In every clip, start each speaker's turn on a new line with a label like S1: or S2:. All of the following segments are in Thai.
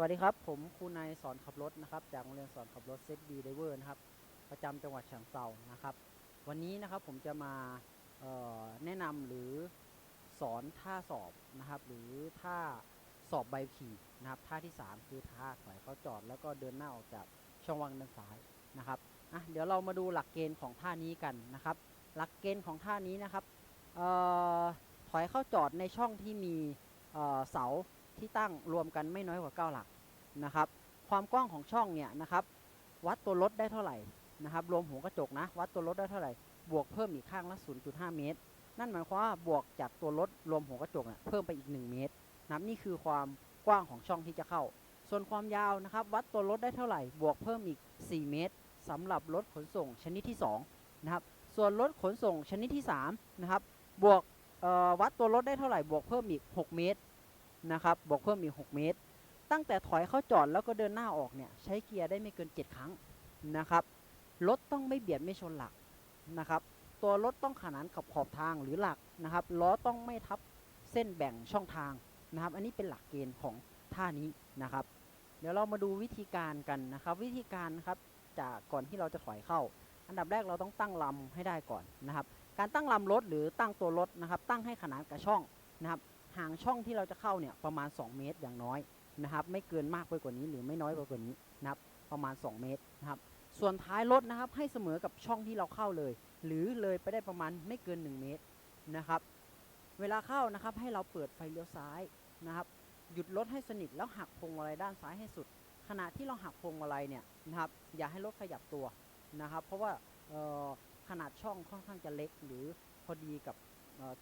S1: วัสดีครับ ผมครูนายสอนขับรถนะครับ จากโรงเรียนสอนขับรถเซฟบีไดเวอร์นะครับ ประจำจังหวัดเชียงเซานะครับ วันนี้นะครับผมจะมาแนะนำหรือสอนท่าสอบนะครับ หรือท่าสอบใบขี่นะครับ ท่าที่ 3 คือท่าถอยเข้าจอดแล้วก็เดินหน้าออกจากช่องว่างด้านซ้ายนะครับอะเดี๋ยวเรามาดูหลักเกณฑ์ของท่านี้กันนะครับ หลักเกณฑ์ของท่านี้นะครับออถอยเข้าจอดในช่องที่มีเเสา ที่ตั้งรวมกันไม่น้อยกว่า 9 หลักนะครับ ความกว้างของช่องเนี่ยนะครับวัดตัวรถได้เท่าไหร่นะครับรวมหัวกระจกนะวัดตัวรถได้เท่าไหร่บวกเพิ่มอีกข้างละ 0.5 เมตร นั่นหมายความว่าบวกจากตัวรถรวมหัวกระจกเนี่ยเพิ่มไปอีก 1 เมตรนับนี่คือความกว้างของช่องที่จะเข้า ส่วนความยาวนะครับวัดตัวรถได้เท่าไหร่ บวกเพิ่มอีก 4 เมตรสำหรับรถขนส่งชนิดที่2นะครับส่วนรถขนส่งชนิดที่3นะครับบวกวัดตัวรถได้เท่าไหร่บวกเพิ่มอีก 6 เมตร นะครับบวกเพิ่มอีก 6 เมตร ตั้งแต่ถอยเข้าจอดแล้วก็เดินหน้าออกเนี่ยใช้เกียร์ได้ไม่เกิน 7 ครั้งนะครับรถต้องไม่เบียดไม่ชนหลักนะครับตัวรถต้องขนานกับขอบทางหรือหลักนะครับล้อต้องไม่ทับเส้นแบ่งช่องทางนะครับ อันนี้เป็นหลักเกณฑ์ของท่านี้นะครับ เดี๋ยวเรามาดูวิธีการกันนะครับ วิธีการครับจากก่อนที่เราจะถอยเข้า อันดับแรกเราต้องตั้งลำให้ได้ก่อนนะครับ การตั้งลำรถหรือตั้งตัวรถนะครับ ตั้งให้ขนานกับช่องนะครับ ห่างช่องที่เราจะเข้าเนี่ยประมาณ 2 เมตรอย่างน้อยนะครับไม่เกินมากไปกว่านี้หรือไม่น้อยไปกว่านี้นะครับประมาณ 2 เมตรนะครับส่วนท้ายรถนะครับให้เสมอกับช่องที่เราเข้าเลย หรือเลยไปได้ประมาณไม่เกิน 1 เมตรนะครับเวลาเข้านะครับให้เราเปิดไฟเลี้ยวซ้ายนะครับหยุดรถให้สนิทแล้วหักพวงมาลัยด้านซ้ายให้สุด ขณะที่เราหักพวงมาลัยเนี่ยนะครับอย่าให้รถขยับตัวนะครับ เพราะว่าเอ่อขนาดช่องค่อนข้างจะเล็กหรือพอดีกับ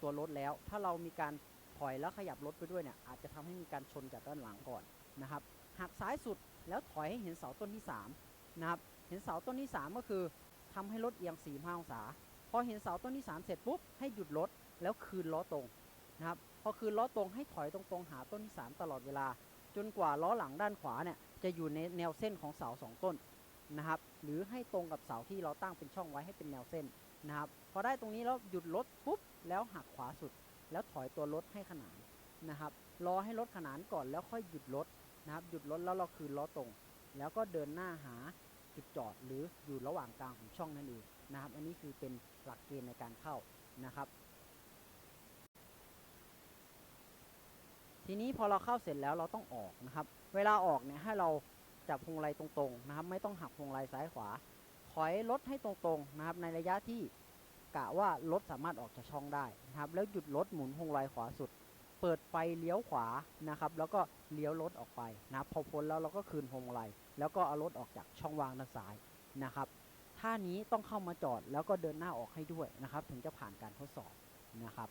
S1: ตัวรถแล้ว ถ้าเรามีการ ถอยแล้วขยับรถไปด้วยเนี่ยอาจจะทำให้มีการชนจากด้านหลังก่อนนะครับหักซ้ายสุดแล้วถอยให้เห็นเสาต้นที่3นะครับเห็นเสาต้นที่ 3 ก็คือทำให้รถเอียง45องศาพอเห็นเสาต้นที่ 3 เสร็จปุ๊บให้หยุดรถแล้วคืนล้อตรงนะครับพอคืนล้อตรงให้ถอยตรงๆหาต้นที่ 3 ตลอดเวลา จนกว่าล้อหลังด้านขวาเนี่ยจะอยู่ในแนวเส้นของเสาสองต้นนะครับหรือให้ตรงกับเสาที่เราตั้งเป็นช่องไว้ให้เป็นแนวเส้นนะครับพอได้ตรงนี้แล้วหยุดรถปุ๊บแล้วหักขวาสุด แล้วถอยตัวรถให้ขนานนะครับรอให้รถขนานก่อนแล้วค่อยหยุดรถนะครับหยุดรถแล้วเราคืนล้อตรง แล้วก็เดินหน้าหาจุดจอดหรืออยู่ระหว่างกลางของช่องนั่นเองนะครับ อันนี้คือเป็นหลักเกณฑ์ในการเข้านะครับ ทีนี้พอเราเข้าเสร็จแล้วเราต้องออกนะครับ เวลาออกเนี่ยให้เราจับพวงมาลัยตรงๆนะครับ ไม่ต้องหักพวงมาลัยซ้ายขวาถอยรถให้ตรงๆนะครับในระยะที่ กะว่ารถสามารถออกจากช่องได้นะครับ แล้วหยุดรถหมุนพวงาลัยขวาสุด เปิดไฟเลี้ยวขวานะครับ แล้วก็เลี้ยวรถออกไปนะพอพ้นแล้วเราก็คืนพวงมาลัยแล้วก็เอารถออกจากช่องว่างด้านซ้ายนะครับท่านี้ต้องเข้ามาจอดแล้วก็เดินหน้าออกให้ด้วยนะครับ ถึงจะผ่านการทดสอบนะครับ